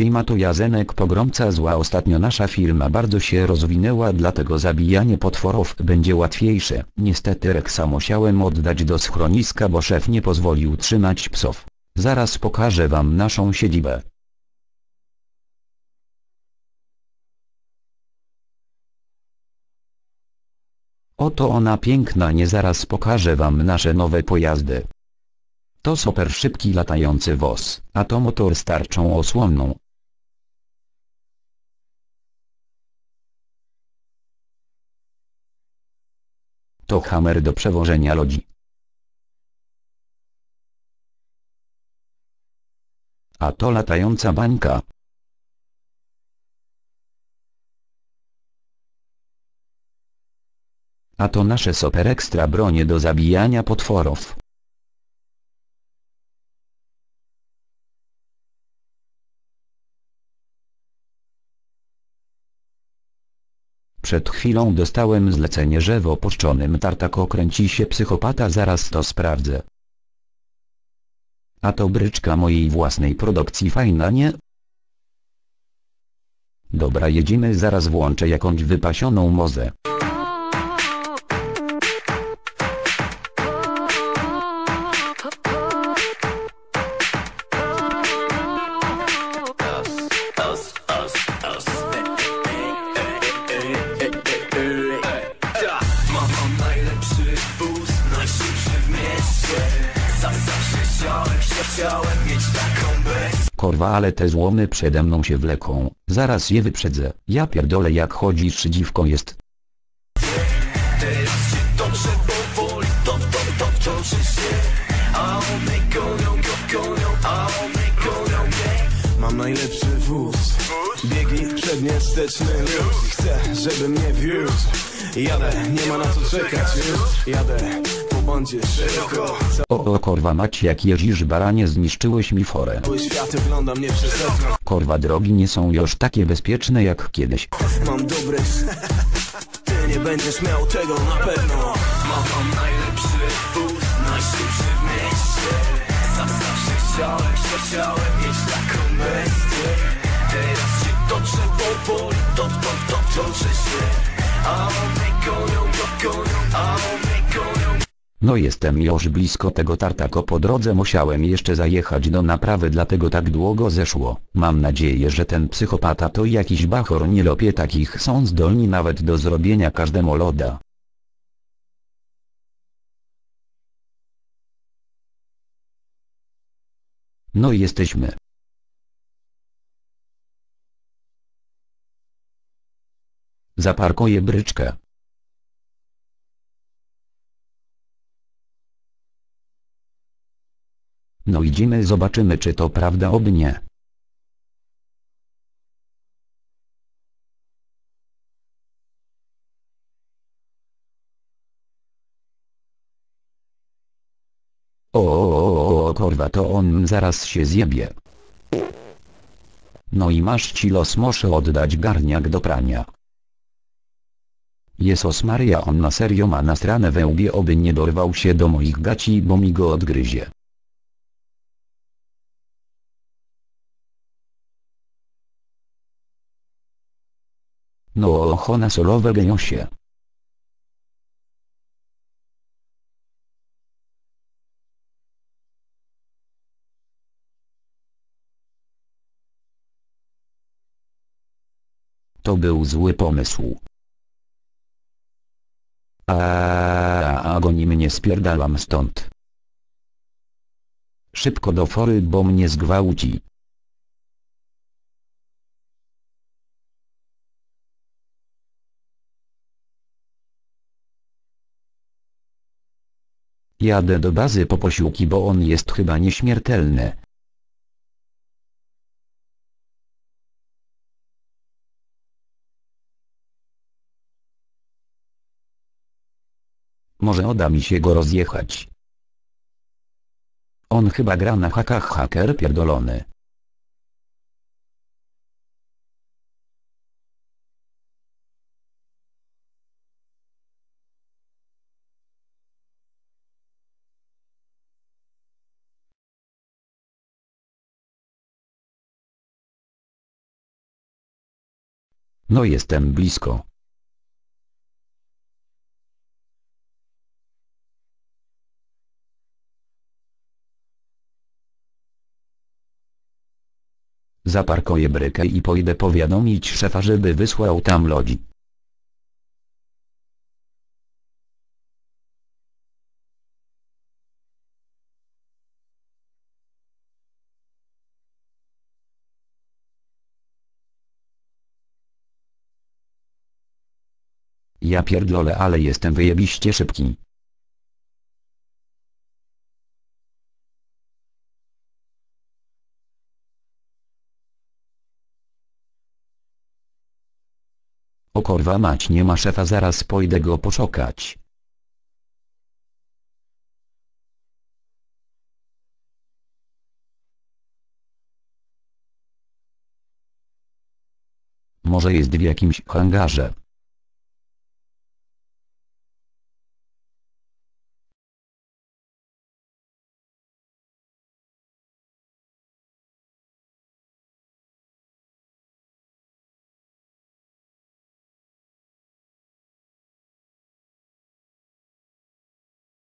Siema to Jazenek Pogromca Zła Ostatnio nasza firma bardzo się rozwinęła dlatego zabijanie potworów będzie łatwiejsze. Niestety Reksa musiałem oddać do schroniska bo szef nie pozwolił trzymać psów. Zaraz pokażę wam naszą siedzibę. Oto ona piękna nie zaraz pokażę wam nasze nowe pojazdy. To super szybki latający woz, a to motor z tarczą osłonną. To hammer do przewożenia ludzi. A to latająca bańka. A to nasze super ekstra bronie do zabijania potworów. Przed chwilą dostałem zlecenie że w opuszczonym tartaku kręci się psychopata zaraz to sprawdzę. A to bryczka mojej własnej produkcji fajna nie? Dobra jedziemy zaraz włączę jakąś wypasioną mozę. Korwa ale te złomy przede mną się wleką, zaraz je wyprzedzę. Ja pierdolę jak chodzisz dziwką jest. Mam najlepszy wóz. Biegi przednie, wsteczny luz Chcę, żeby mnie wiózł. Jadę, nie ma na co czekać. Jadę bandzie szeroko. O o korwa mać jak jeździsz baranie zniszczyłeś mi forę. Świat ogląda mnie przez okno. Korwa drogi nie są już takie bezpieczne jak kiedyś. Mam dobre Ty nie będziesz miał tego na pewno. Mam, najlepszy wóz, najszybszy w mieście. Zawsze chciałem, chciałem mieć taką bestię. Teraz się toczę powoli, to, to, to, toczę się. A one gonią, go, gonią, a one No jestem już blisko tego tartako po drodze musiałem jeszcze zajechać do naprawy dlatego tak długo zeszło. Mam nadzieję że ten psychopata to jakiś bachor nie lopie takich są zdolni nawet do zrobienia każdemu loda. No jesteśmy. Zaparkuję bryczkę. No idziemy zobaczymy czy to prawda oby nie. O, o, o, o to on zaraz się zjebie. No i masz ci los muszę oddać garniak do prania. Jezus Maria on na serio ma nasrane we łbie oby nie dorwał się do moich gaci bo mi go odgryzie. No ochona solowe geniosie. To był zły pomysł. A, a goni mnie spierdalam stąd. Szybko do fory bo mnie zgwałci. Jadę do bazy po posiłki bo on jest chyba nieśmiertelny. Może uda mi się go rozjechać. On chyba gra na hakach haker pierdolony. No jestem blisko. Zaparkuję brykę i pójdę powiadomić szefa, żeby wysłał tam ludzi. Ja pierdolę, ale jestem wyjebiście szybki. O korwa mać nie ma szefa zaraz pójdę go poszukać. Może jest w jakimś hangarze.